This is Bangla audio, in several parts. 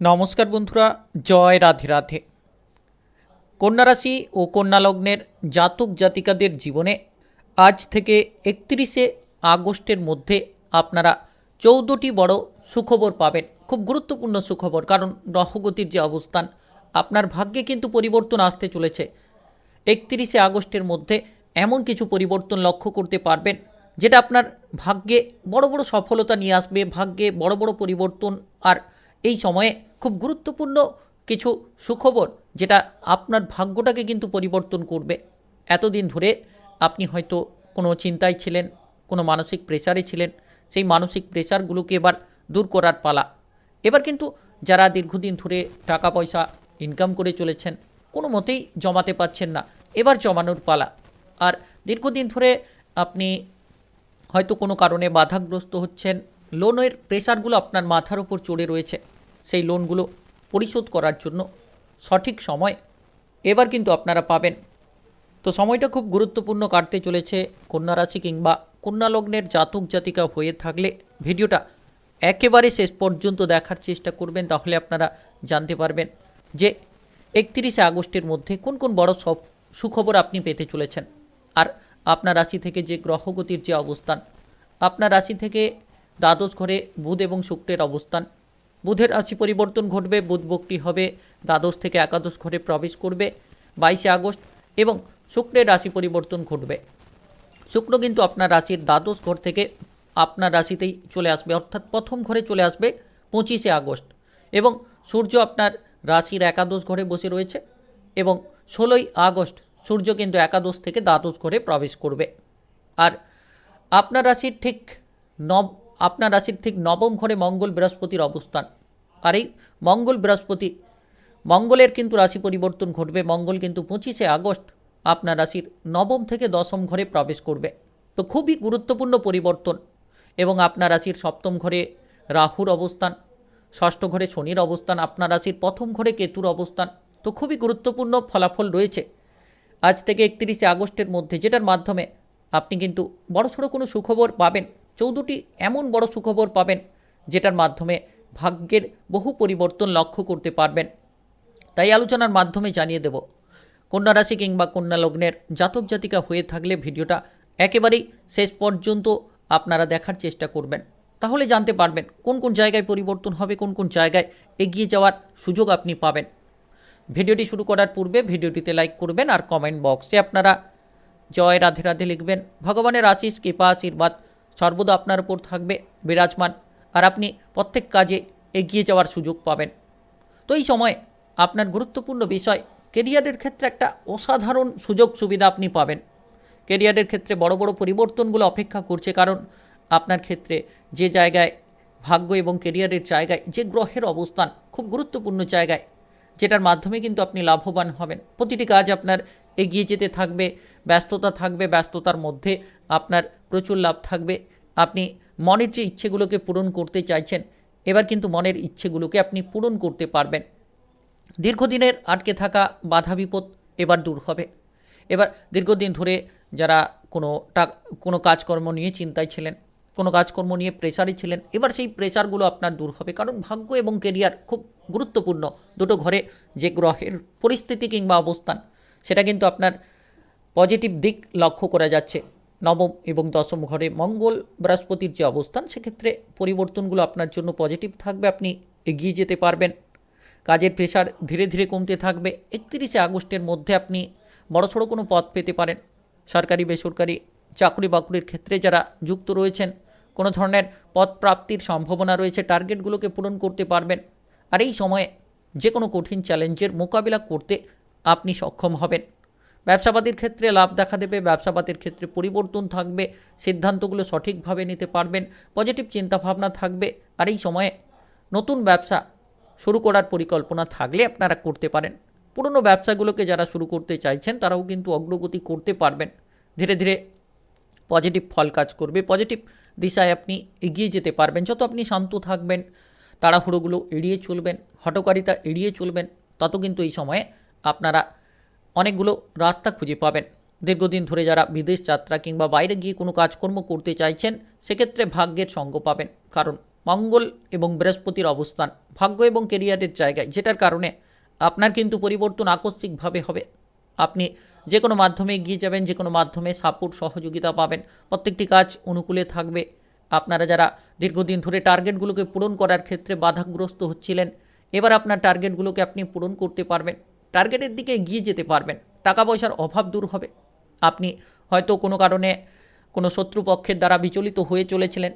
নমস্কার বন্ধুরা, জয় রাধে রাধে। কন্যারাশি ও কন্যা লগ্নের জাতক জাতিকাদের জীবনে আজ থেকে একত্রিশে আগস্টের মধ্যে আপনারা চৌদ্দটি বড় সুখবর পাবেন। খুব গুরুত্বপূর্ণ সুখবর, কারণ গ্রহগতির যে অবস্থান, আপনার ভাগ্যে কিন্তু পরিবর্তন আসতে চলেছে। একত্রিশে আগস্টের মধ্যে এমন কিছু পরিবর্তন লক্ষ্য করতে পারবেন, যেটা আপনার ভাগ্যে বড় বড় সফলতা নিয়ে আসবে, ভাগ্যে বড় বড় পরিবর্তন, আর এই সময়ে খুব গুরুত্বপূর্ণ কিছু সুখবর যেটা আপনার ভাগ্যটাকে কিন্তু পরিবর্তন করবে। এতদিন ধরে আপনি হয়তো কোনো চিন্তায় ছিলেন, কোনো মানসিক প্রেসারে ছিলেন, সেই মানসিক প্রেসারগুলোকে এবার দূর করার পালা। এবার কিন্তু যারা দীর্ঘদিন ধরে টাকা পয়সা ইনকাম করে চলেছেন, কোনো মতেই জমাতে পারছেন না। এবার জমানোর পালা। আর দীর্ঘদিন ধরে আপনি হয়তো কোনো কারণে বাধাগ্রস্ত হচ্ছেন, লোনের প্রেশারগুলো আপনার মাথার উপর চড়ে রয়েছে। সেই লোনগুলো পরিশোধ করার জন্য সঠিক সময় এবার কিন্তু আপনারা পাবেন। তো সময়টা খুব গুরুত্বপূর্ণ কাটতে চলেছে। কন্যা রাশি কিংবা কন্যা লগ্নের জাতক জাতিকা হয়ে থাকলে ভিডিওটা একেবারে শেষ পর্যন্ত দেখার চেষ্টা করবেন, তাহলে আপনারা জানতে পারবেন যে একত্রিশে আগস্টের মধ্যে কোন কোন বড় সব সুখবর আপনি পেতে চলেছেন। আর আপনার রাশি থেকে যে গ্রহগতির যে অবস্থান, আপনার রাশি থেকে দ্বাদশ ঘরে বুধ এবং শুক্রের অবস্থান বুধের রাশি পরিবর্তন ঘটবে, বুধ বক্রি হবে, দ্বাদশ থেকে একাদশ ঘরে প্রবেশ করবে, বাইশে আগস্ট এবং শুক্রের রাশি পরিবর্তন ঘটবে। শুক্র কিন্তু আপনার রাশির দ্বাদশ ঘর থেকে আপনার রাশিতেই চলে আসবে, অর্থাৎ প্রথম ঘরে চলে আসবে পঁচিশে আগস্ট এবং সূর্য আপনার রাশির একাদশ ঘরে বসে রয়েছে এবং ষোলোই আগস্ট সূর্য কিন্তু একাদশ থেকে দ্বাদশ ঘরে প্রবেশ করবে। আর আপনার রাশির ঠিক নব আপনার রাশির ঠিক নবম ঘরে মঙ্গল বৃহস্পতির অবস্থান। আর এই মঙ্গল বৃহস্পতি, মঙ্গলের কিন্তু রাশি পরিবর্তন ঘটবে। মঙ্গল কিন্তু পঁচিশে আগস্ট আপনার রাশির নবম থেকে দশম ঘরে প্রবেশ করবে। তো খুবই গুরুত্বপূর্ণ পরিবর্তন এবং আপনার রাশির সপ্তম ঘরে রাহুর অবস্থান, ষষ্ঠ ঘরে শনির অবস্থান, আপনার রাশির প্রথম ঘরে কেতুর অবস্থান। তো খুবই গুরুত্বপূর্ণ ফলাফল রয়েছে। আজ থেকে একত্রিশে আগস্টের মধ্যে যেটার মাধ্যমে আপনি কিন্তু বড়সড় কোনো সুখবর পাবেন। চৌদ্দটি এমন বড় সুখবর পাবেন, যেটার মাধ্যমে ভাগ্যের বহু পরিবর্তন লক্ষ্য করতে পারবেন। তাই আলোচনার মাধ্যমে জানিয়ে দেব, কন্যা রাশি কিংবা কন্যা লগ্নের জাতক জাতিকা হয়ে থাকলে ভিডিওটা একেবারেই শেষ পর্যন্ত আপনারা দেখার চেষ্টা করবেন। তাহলে জানতে পারবেন, কোন কোন জায়গায় পরিবর্তন হবে, কোন কোন জায়গায় এগিয়ে যাওয়ার সুযোগ আপনি পাবেন। ভিডিওটি শুরু করার পূর্বে ভিডিওটিতে লাইক করবেন আর কমেন্ট বক্সে আপনারা জয় রাধে রাধে লিখবেন। ভগবানের আশিস কৃপা, আশীর্বাদ সর্বদা আপনার উপর থাকবে বিরাজমান আর আপনি প্রত্যেক কাজে এগিয়ে যাওয়ার সুযোগ পাবেন। তো এই সময় আপনার গুরুত্বপূর্ণ বিষয়, কেরিয়ারের ক্ষেত্রে একটা অসাধারণ সুযোগ সুবিধা আপনি পাবেন। কেরিয়ারের ক্ষেত্রে বড় বড় পরিবর্তনগুলো অপেক্ষা করছে কারণ আপনার ক্ষেত্রে যে জায়গায় ভাগ্য এবং কেরিয়ারের জায়গায় যে গ্রহের অবস্থান খুব গুরুত্বপূর্ণ জায়গায়, যেটার মাধ্যমে কিন্তু আপনি লাভবান হবেন। প্রতিটি কাজ আপনার এগিয়ে যেতে থাকবে, ব্যস্ততা থাকবে, ব্যস্ততার মধ্যে আপনার প্রচুর লাভ থাকবে। আপনি মনের যে ইচ্ছেগুলোকে পূরণ করতে চাইছেন, এবার কিন্তু মনের ইচ্ছেগুলোকে আপনি পূরণ করতে পারবেন। দীর্ঘদিনের আটকে থাকা বাধা বিপদ এবার দূর হবে। এবার দীর্ঘদিন ধরে যারা কোনো কোনো কাজকর্ম নিয়ে চিন্তায় ছিলেন, কোনো কাজকর্ম নিয়ে প্রেসারে ছিলেন, এবার সেই প্রেসারগুলো আপনার দূর হবে। কারণ ভাগ্য এবং কেরিয়ার খুব গুরুত্বপূর্ণ। দুটো ঘরে যে গ্রহের পরিস্থিতি কিংবা অবস্থান, সেটা কিন্তু আপনার পজিটিভ দিক লক্ষ্য করা যাচ্ছে। নবম এবং দশম ঘরে মঙ্গল বৃহস্পতির যে অবস্থান, সেক্ষেত্রে পরিবর্তনগুলো আপনার জন্য পজিটিভ থাকবে, আপনি এগিয়ে যেতে পারবেন। কাজের প্রেশার ধীরে ধীরে কমতে থাকবে। একত্রিশে আগস্টের মধ্যে আপনি বড়সড় কোনো পদ পেতে পারেন। সরকারি, বেসরকারি চাকরি বাকরির ক্ষেত্রে যারা যুক্ত রয়েছেন, কোনো ধরনের পদ প্রাপ্তির সম্ভাবনা রয়েছে টার্গেটগুলোকে পূরণ করতে পারবেন। আর এই সময়ে যে কোনো কঠিন চ্যালেঞ্জের মোকাবিলা করতে আপনি সক্ষম হবেন। ব্যবসাপাতির ক্ষেত্রে লাভ দেখা দেবে ব্যবসাপাতির ক্ষেত্রে পরিবর্তন থাকবে, সিদ্ধান্তগুলো সঠিকভাবে নিতে পারবেন পজিটিভ চিন্তাভাবনা থাকবে, আর এই সময়ে নতুন ব্যবসা শুরু করার পরিকল্পনা থাকলে আপনারা করতে পারেন। পুরনো ব্যবসাগুলোকে যারা শুরু করতে চাইছেন, তারাও কিন্তু অগ্রগতি করতে পারবেন। ধীরে ধীরে পজিটিভ ফল কাজ করবে পজিটিভ দিশায় আপনি এগিয়ে যেতে পারবেন। যত আপনি শান্ত থাকবেন, তাড়াহুড়োগুলো এড়িয়ে চলবেন হটকারিতা এড়িয়ে চলবেন, তত কিন্তু এই সময়ে আপনারা অনেকগুলো রাস্তা খুঁজে পাবেন। দীর্ঘদিন ধরে যারা বিদেশ যাত্রা কিংবা বাইরে গিয়ে কোনো কাজকর্ম করতে চাইছেন, সেক্ষেত্রে ভাগ্যের সঙ্গ পাবেন। কারণ মঙ্গল এবং বৃহস্পতির অবস্থান ভাগ্য এবং কেরিয়ারের জায়গায়, যেটার কারণে আপনার কিন্তু পরিবর্তন আকস্মিকভাবে হবে। আপনি যে কোনো মাধ্যমে এগিয়ে যাবেন যে কোনো মাধ্যমে সাপোর্ট সহযোগিতা পাবেন। প্রত্যেকটি কাজ অনুকূলে থাকবে। আপনারা যারা দীর্ঘদিন ধরে টার্গেটগুলোকে পূরণ করার ক্ষেত্রে বাধাগ্রস্ত হচ্ছিলেন, এবার আপনার টার্গেটগুলোকে আপনি পূরণ করতে পারবেন। টার্গেটের দিকে এগিয়ে যেতে পারবেন। টাকা পয়সার অভাব দূর হবে। আপনি হয়তো কোনো কারণে কোনো শত্রুপক্ষের দ্বারা বিচলিত হয়ে চলেছিলেন,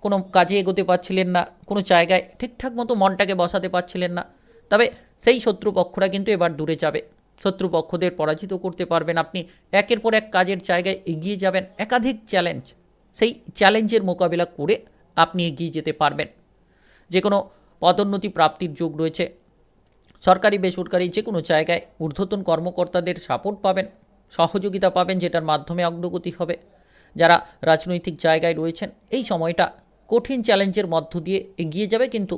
কোনো কাজে এগোতে পারছিলেন না, কোনো জায়গায় ঠিকঠাক মতো মনটাকে বসাতে পারছিলেন না। তবে সেই শত্রুপক্ষরা কিন্তু এবার দূরে যাবে। শত্রুপক্ষদের পরাজিত করতে পারবেন আপনি। একের পর এক কাজের জায়গায় এগিয়ে যাবেন। একাধিক চ্যালেঞ্জ। সেই চ্যালেঞ্জের মোকাবিলা করে আপনি এগিয়ে যেতে পারবেন। যে কোনো পদোন্নতি প্রাপ্তির যোগ রয়েছে। সরকারি বেসরকারি যে কোনো জায়গায় ঊর্ধ্বতন কর্মকর্তাদের সাপোর্ট পাবেন, সহযোগিতা পাবেন যেটার মাধ্যমে অগ্রগতি হবে। যারা রাজনৈতিক জায়গায় রয়েছেন, এই সময়টা কঠিন চ্যালেঞ্জের মধ্য দিয়ে এগিয়ে যাবে কিন্তু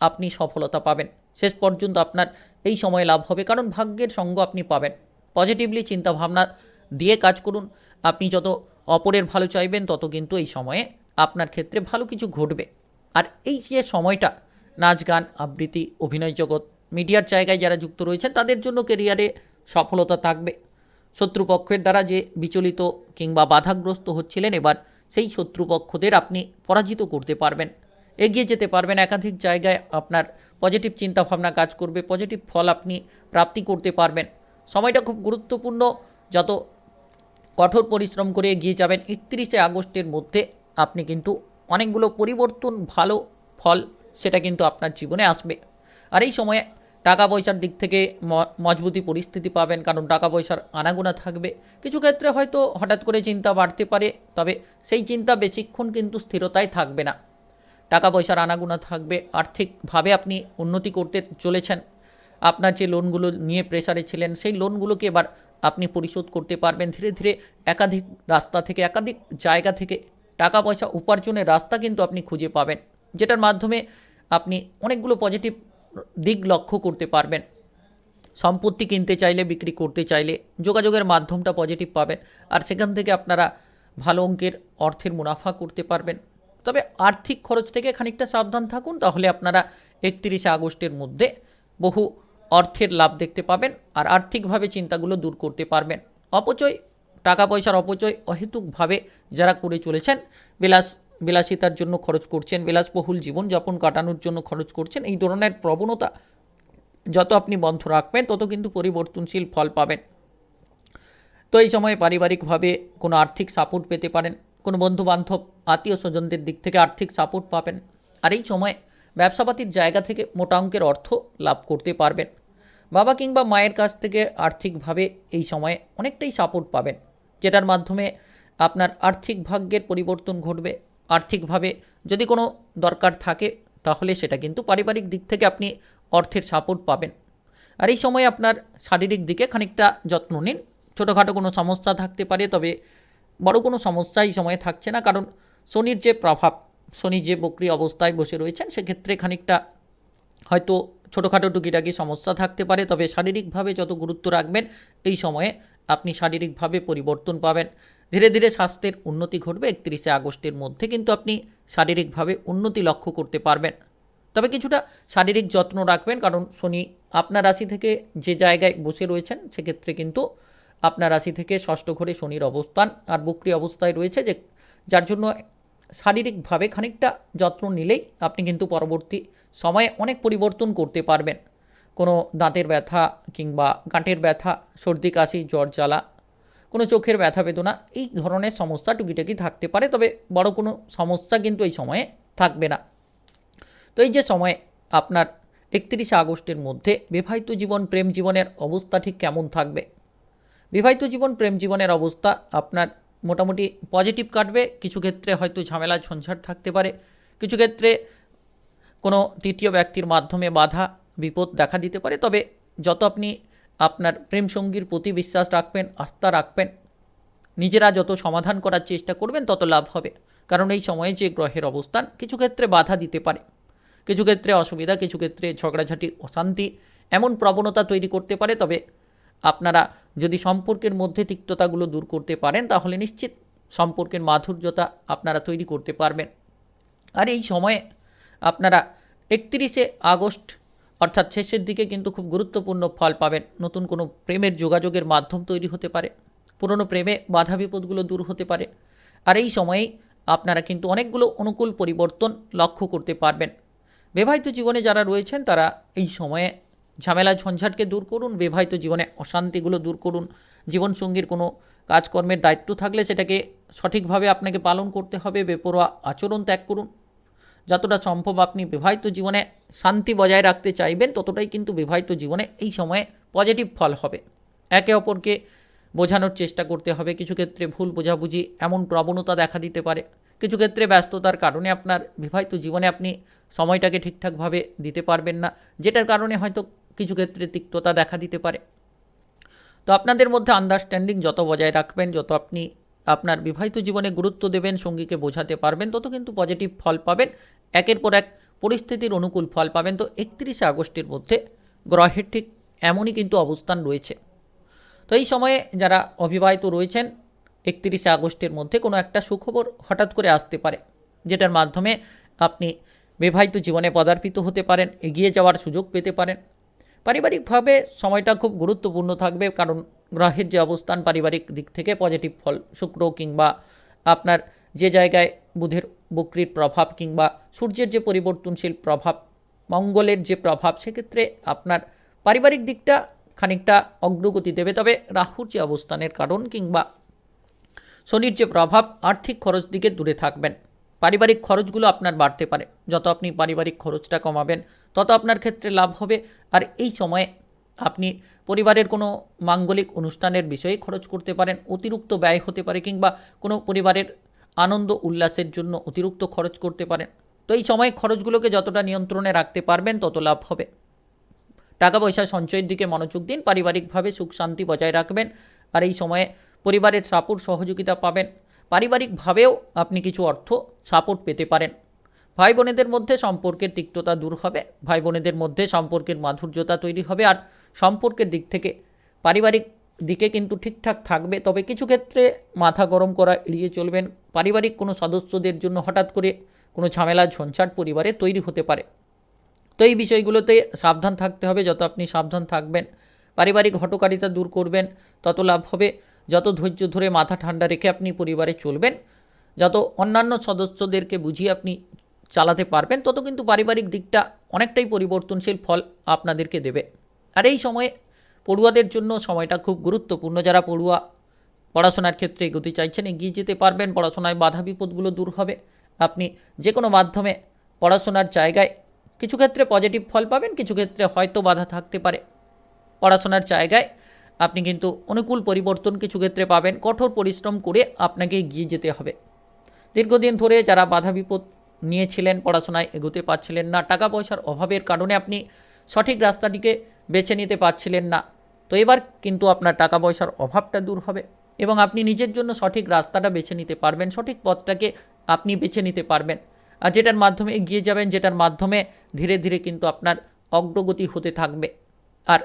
আপনি সফলতা পাবেন। শেষ পর্যন্ত আপনার এই সময় লাভ হবে, কারণ ভাগ্যের সঙ্গ আপনি পাবেন। পজিটিভলি চিন্তাভাবনা দিয়ে কাজ করুন। আপনি যত অপরের ভালো চাইবেন, তত কিন্তু এই সময়ে আপনার ক্ষেত্রে ভালো কিছু ঘটবে। আর এই যে সময়টা, নাচ, গান, আবৃত্তি, অভিনয় জগৎ মিডিয়ার জায়গায় যারা যুক্ত রয়েছেন, তাদের জন্য কেরিয়ারে সফলতা থাকবে। শত্রুপক্ষের দ্বারা যে বিচলিত কিংবা বাধাগ্রস্ত হচ্ছিলেন, এবার সেই শত্রুপক্ষদের আপনি পরাজিত করতে পারবেন। এগিয়ে যেতে পারবেন, একাধিক জায়গায় আপনার পজিটিভ চিন্তাভাবনা কাজ করবে পজিটিভ ফল আপনি প্রাপ্তি করতে পারবেন। সময়টা খুব গুরুত্বপূর্ণ, যত কঠোর পরিশ্রম করে এগিয়ে যাবেন, একত্রিশে আগস্টের মধ্যে আপনি কিন্তু অনেকগুলো পরিবর্তন, ভালো ফল, সেটা কিন্তু আপনার জীবনে আসবে। আর এই সময়ে টাকা পয়সার দিক থেকে মজবুতি পরিস্থিতি পাবেন, কারণ টাকা পয়সার আনাগোনা থাকবে। কিছু ক্ষেত্রে হয়তো হঠাৎ করে চিন্তা বাড়তে পারে, তবে সেই চিন্তা বেশিক্ষণ কিন্তু স্থিরতায় থাকবে না। টাকা পয়সার আনাগোনা থাকবে, আর্থিকভাবে আপনি উন্নতি করতে চলেছেন। আপনার যে লোনগুলো নিয়ে প্রেসারে ছিলেন, সেই লোনগুলোকে এবার আপনি পরিশোধ করতে পারবেন। ধীরে ধীরে একাধিক রাস্তা থেকে, একাধিক জায়গা থেকে টাকা পয়সা উপার্জনের রাস্তা কিন্তু আপনি খুঁজে পাবেন, যেটার মাধ্যমে আপনি অনেকগুলো পজিটিভ দিক লক্ষ্য করতে পারবেন। সম্পত্তি কিনতে চাইলে, বিক্রি করতে চাইলে যোগাযোগের মাধ্যমটা পজিটিভ পাবেন। আর সেখান থেকে আপনারা ভালো অঙ্কের অর্থের মুনাফা করতে পারবেন। তবে আর্থিক খরচ থেকে খানিকটা সাবধান থাকুন, তাহলে আপনারা একত্রিশে আগস্টের মধ্যে বহু অর্থের লাভ দেখতে পাবেন আর আর্থিকভাবে চিন্তাগুলো দূর করতে পারবেন। অপচয়, টাকা পয়সার অপচয় অহেতুকভাবে যারা করে চলেছেন, বিলাস বিলাসিতার জন্য খরচ করছেন, বিলাসবহুল জীবনযাপন কাটানোর জন্য খরচ করছেন, এই ধরনের প্রবণতা যত আপনি বন্ধ রাখবেন, তত কিন্তু পরিবর্তনশীল ফল পাবেন। তো এই সময় পারিবারিকভাবে কোনো আর্থিক সাপোর্ট পেতে পারেন, কোনো বন্ধু বান্ধব আত্মীয় স্বজনদের দিক থেকে আর্থিক সাপোর্ট পাবেন, আর এই সময় ব্যবসাপাতির জায়গা থেকে মোটা অঙ্কের অর্থ লাভ করতে পারবেন। বাবা কিংবা মায়ের কাছ থেকে আর্থিকভাবে এই সময়ে অনেকটাই সাপোর্ট পাবেন, যেটার মাধ্যমে আপনার আর্থিক ভাগ্যের পরিবর্তন ঘটবে। আর্থিকভাবে যদি কোনো দরকার থাকে, তাহলে সেটা কিন্তু পারিবারিক দিক থেকে আপনি অর্থের সাপোর্ট পাবেন। আর এই সময় আপনার শারীরিক দিকে খানিকটা যত্ন নিন। ছোটোখাটো কোনো সমস্যা থাকতে পারে, তবে বড় কোনো সমস্যা এই সময়ে থাকছে না, কারণ শনির যে প্রভাব, শনি যে বক্রি অবস্থায় বসে রয়েছেন, সেক্ষেত্রে খানিকটা হয়তো ছোটোখাটো টুকিটাকি সমস্যা থাকতে পারে, তবে শারীরিকভাবে যত গুরুত্ব রাখবেন, এই সময়ে আপনি শারীরিকভাবে পরিবর্তন পাবেন। ধীরে ধীরে স্বাস্থ্যের উন্নতি ঘটবে একত্রিশে আগস্টের মধ্যে, কিন্তু আপনি শারীরিকভাবে উন্নতি লক্ষ্য করতে পারবেন। তবে কিছুটা শারীরিক যত্ন রাখবেন, কারণ শনি আপনার রাশি থেকে যে জায়গায় বসে রয়েছেন, সেক্ষেত্রে কিন্তু আপনার রাশি থেকে ষষ্ঠ ঘরে শনির অবস্থান আর বক্রি অবস্থায় রয়েছে, যে যার জন্য শারীরিকভাবে খানিকটা যত্ন নিলেই আপনি কিন্তু পরবর্তী সময়ে অনেক পরিবর্তন করতে পারবেন। কোনো দাঁতের ব্যথা কিংবা গাঁটের ব্যথা, সর্দি, কাশি, জ্বর, জ্বালা কোনো চোখের ব্যথা, বেদনা এই ধরনের সমস্যা টুকিটাকি থাকতে পারে, তবে বড় কোনো সমস্যা কিন্তু এই সময়ে থাকবে না। তো এই যে সময়ে আপনার একত্রিশে আগস্টের মধ্যে বিবাহিত জীবন, প্রেম জীবনের অবস্থা ঠিক কেমন থাকবে? বিবাহিত জীবন, প্রেম জীবনের অবস্থা আপনার মোটামুটি পজিটিভ কাটবে, কিছু ক্ষেত্রে হয়তো ঝামেলা, ঝঞ্ঝাট থাকতে পারে, কিছু ক্ষেত্রে কোনো তৃতীয় ব্যক্তির মাধ্যমে বাধা, বিপদ দেখা দিতে পারে, তবে যত আপনি আপনার প্রেম সঙ্গীর প্রতি বিশ্বাস রাখবেন, আস্থা রাখবেন। নিজেরা যত সমাধান করার চেষ্টা করবেন, তত লাভ হবে। কারণ এই সময়ে যে গ্রহের অবস্থান কিছু ক্ষেত্রে বাধা দিতে পারে। কিছু ক্ষেত্রে অসুবিধা, কিছু ক্ষেত্রে ঝগড়াঝাটি, অশান্তি এমন প্রবণতা তৈরি করতে পারে। তবে আপনারা যদি সম্পর্কের মধ্যে তিক্ততাগুলো দূর করতে পারেন, তাহলে নিশ্চিত সম্পর্কের মাধুর্যতা আপনারা তৈরি করতে পারবেন। আর এই সময়ে আপনারা একত্রিশে আগস্ট অর্থাৎ শেষের দিকে কিন্তু খুব গুরুত্বপূর্ণ ফল পাবেন। নতুন কোনো প্রেমের যোগাযোগের মাধ্যম তৈরি হতে পারে। পুরনো প্রেমে বাধা বিপদগুলো দূর হতে পারে। আর এই সময়েই আপনারা কিন্তু অনেকগুলো অনুকূল পরিবর্তন লক্ষ্য করতে পারবেন। বিবাহিত জীবনে যারা রয়েছেন, তারা এই সময়ে ঝামেলা ঝঞ্ঝাটকে দূর করুন, বিবাহিত জীবনে অশান্তিগুলো দূর করুন। জীবনসঙ্গীর কোনো কাজকর্মের দায়িত্ব থাকলে সেটাকে সঠিকভাবে আপনাকে পালন করতে হবে। বেপরোয়া আচরণ ত্যাগ করুন। যতটা সম্ভব আপনি বিবাহিত জীবনে শান্তি বজায় রাখতে চাইবেন, ততটাই কিন্তু বিবাহিত জীবনে এই সময়ে পজিটিভ ফল হবে। একে অপরকে বোঝানোর চেষ্টা করতে হবে। কিছু ক্ষেত্রে ভুল বোঝাবুঝি, এমন প্রবণতা দেখা দিতে পারে। কিছু ক্ষেত্রে ব্যস্ততার কারণে আপনার বিবাহিত জীবনে আপনি সময়টাকে ঠিকঠাকভাবে দিতে পারবেন না, যেটার কারণে হয়তো কিছু ক্ষেত্রে তিক্ততা দেখা দিতে পারে। তো আপনাদের মধ্যে আন্ডারস্ট্যান্ডিং যত বজায় রাখবেন, যত আপনি আপনার বিবাহিত জীবনে গুরুত্ব দেবেন, সঙ্গীকে বোঝাতে পারবেন, তত কিন্তু পজিটিভ ফল পাবেন। একের পর এক পরিস্থিতির অনুকূল ফল পাবেন। তো একত্রিশে আগস্টের মধ্যে গ্রহের ঠিক এমনই কিন্তু অবস্থান রয়েছে। তো এই সময়ে যারা অবিবাহিত রয়েছেন, একত্রিশে আগস্টের মধ্যে কোনো একটা সুখবর হঠাৎ করে আসতে পারে, যেটার মাধ্যমে আপনি বিবাহিত জীবনে পদার্পিত হতে পারেন, এগিয়ে যাওয়ার সুযোগ পেতে পারেন। পারিবারিকভাবে সময়টা খুব গুরুত্বপূর্ণ থাকবে, কারণ গ্রহের যে অবস্থান পারিবারিক দিক থেকে পজিটিভ ফল, শুক্র কিংবা আপনার যে জায়গায় বুধের বক্রির প্রভাব কিংবা সূর্যের যে পরিবর্তনশীল প্রভাব, মঙ্গলের যে প্রভাব, সেক্ষেত্রে আপনার পারিবারিক দিকটা খানিকটা অগ্রগতি দেবে। তবে রাহুর যে অবস্থানের কারণ কিংবা শনির যে প্রভাব, আর্থিক খরচ দিকে দূরে থাকবেন। পারিবারিক খরচগুলো আপনার বাড়তে পারে। যত আপনি পারিবারিক খরচটা কমাবেন, তত আপনার ক্ষেত্রে লাভ হবে। আর এই সময়ে আপনি পরিবারের কোনো মাঙ্গলিক অনুষ্ঠানের বিষয়ে খরচ করতে পারেন, অতিরিক্ত ব্যয় হতে পারে কিংবা কোনো পরিবারের আনন্দ উল্লাসের জন্য অতিরিক্ত খরচ করতে পারেন। তো এই সময়ে খরচগুলোকে যতটা নিয়ন্ত্রণে রাখতে পারবেন, তত লাভ হবে। টাকা পয়সা সঞ্চয়ের দিকে মনোযোগ দিন, পারিবারিকভাবে সুখ শান্তি বজায় রাখবেন আর এই সময়ে পরিবারের সাপোর্ট, সহযোগিতা পাবেন। পারিবারিকভাবেও আপনি কিছু অর্থ, সাপোর্ট পেতে পারেন। ভাই বোনেদের মধ্যে সম্পর্কের তিক্ততা দূর হবে ভাই বোনেদের মধ্যে সম্পর্কের মাধুর্যতা তৈরি হবে আর সম্পর্কের দিক থেকে। পারিবারিক দিকে কিন্তু ঠিকঠাক থাকবে, তবে কিছু ক্ষেত্রে মাথা গরম করা এড়িয়ে চলবেন। পারিবারিক কোনো সদস্যদের জন্য হঠাৎ করে কোনো ঝামেলা, ঝঞ্ঝাট পরিবারে তৈরি হতে পারে। তো এই বিষয়গুলোতে সাবধান থাকতে হবে, যত আপনি সাবধান থাকবেন। পারিবারিক হটকারিতা দূর করবেন, তত লাভ হবে। যত ধৈর্য ধরে মাথা ঠান্ডা রেখে আপনি পরিবারে চলবেন, যত অন্যান্য সদস্যদেরকে বুঝিয়ে আপনি চালাতে পারবেন, তত কিন্তু পারিবারিক দিকটা অনেকটাই পরিবর্তনশীল ফল আপনাদেরকে দেবে। আর এই সময়ে পড়ুয়াদের জন্য সময়টা খুব গুরুত্বপূর্ণ। যারা পড়ুয়া পড়াশোনার ক্ষেত্রে এগোতে চাইছেন, এগিয়ে যেতে পারবেন। পড়াশোনায় বাধা বিপদগুলো দূর হবে। আপনি যে কোনো মাধ্যমে পড়াশোনার জায়গায় কিছু ক্ষেত্রে পজিটিভ ফল পাবেন, কিছু ক্ষেত্রে হয়তো বাধা থাকতে পারে। পড়াশোনার জায়গায় আপনি কিন্তু অনুকূল পরিবর্তন কিছু ক্ষেত্রে পাবেন। কঠোর পরিশ্রম করে আপনাকে এগিয়ে যেতে হবে। দীর্ঘদিন ধরে যারা বাধা বিপদ নিয়েছিলেন, পড়াশোনায় এগোতে পারছিলেন না, টাকা পয়সার অভাবের কারণে আপনি সঠিক রাস্তাটিকে বেছে নিতে পারছিলেন না। তো এবার কিন্তু আপনার টাকা পয়সার অভাবটা দূর হবে এবং আপনি নিজের জন্য সঠিক রাস্তাটা বেছে নিতে পারবেন, সঠিক পথটাকে আপনি বেছে নিতে পারবেন। আর যেটার মাধ্যমে এগিয়ে যাবেন, যেটার মাধ্যমে ধীরে ধীরে কিন্তু আপনার অগ্রগতি হতে থাকবে। আর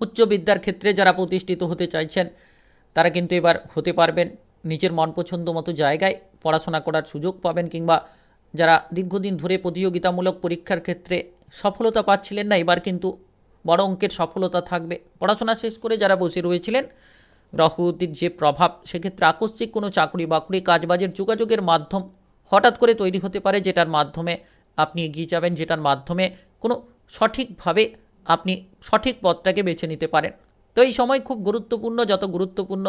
উচ্চ বিদ্যার ক্ষেত্রে যারা প্রতিষ্ঠিত হতে চাইছেন, তারা কিন্তু এবার হতে পারবেন। নিজের মন পছন্দ মতো জায়গায় পড়াশোনা করার সুযোগ পাবেন কিংবা যারা দীর্ঘদিন ধরে প্রতিযোগিতামূলক পরীক্ষার ক্ষেত্রে সফলতা পাচ্ছিলেন না, এবার কিন্তু বড় অঙ্কের সফলতা থাকবে। পড়াশোনা শেষ করে যারা বসে রয়েছিলেন গ্রহগতির যে প্রভাব, সেক্ষেত্রে আকস্মিক কোনো চাকরি বাকরি কাজবাজের যোগাযোগের মাধ্যম হঠাৎ করে তৈরি হতে পারে যেটার মাধ্যমে আপনি এগিয়ে যাবেন, যেটার মাধ্যমে কোনো সঠিকভাবে আপনি সঠিক পথটাকে বেছে নিতে পারেন। তো এই সময় খুব গুরুত্বপূর্ণ, যত গুরুত্বপূর্ণ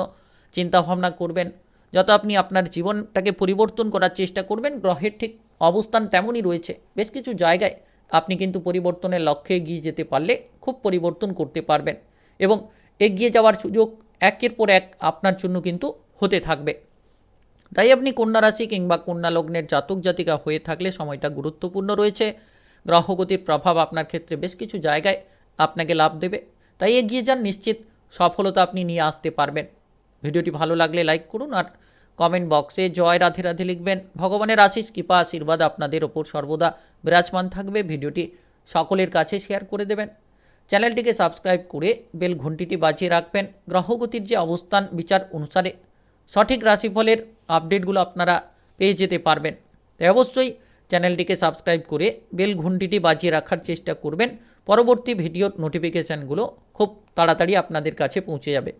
চিন্তাভাবনা করবেন, যত আপনি আপনার জীবনটাকে পরিবর্তন করার চেষ্টা করবেন, গ্রহের ঠিক অবস্থান তেমনই রয়েছে। বেশ কিছু জায়গায় আপনি কিন্তু পরিবর্তনের লক্ষ্যে এগিয়ে যেতে পারলে খুব পরিবর্তন করতে পারবেন এবং এগিয়ে যাওয়ার সুযোগ একের পর এক আপনার জন্য কিন্তু হতে থাকবে। তাই আপনি কন্যা রাশি কিংবা কন্যা লগ্নের জাতক জাতিকা হয়ে থাকলে সময়টা গুরুত্বপূর্ণ রয়েছে। গ্রহগতির প্রভাব আপনার ক্ষেত্রে বেশ কিছু জায়গায় আপনাকে লাভ দেবে। তাই এগিয়ে যান, নিশ্চিত সফলতা আপনি নিয়ে আসতে পারবেন। ভিডিওটি ভালো লাগলে লাইক করুন আর কমেন্ট বক্সে জয় রাধে রাধে লিখবেন। ভগবানের আশিস কৃপা, আশীর্বাদ আপনাদের ওপর সর্বদা বিরাজমান থাকবে। ভিডিওটি সকলের কাছে শেয়ার করে দেবেন। চ্যানেলটিকে সাবস্ক্রাইব করে বেল ঘন্টিটি বাজিয়ে রাখবেন। গ্রহগতির যে অবস্থান, বিচার অনুসারে সঠিক রাশিফলের আপডেটগুলো আপনারা পেয়ে যেতে পারবেন। তাই অবশ্যই চ্যানেলটিকে সাবস্ক্রাইব করে বেল ঘন্টিটি বাজিয়ে রাখার চেষ্টা করবেন। পরবর্তী ভিডিওর নোটিফিকেশানগুলো খুব তাড়াতাড়ি আপনাদের কাছে পৌঁছে যাবে।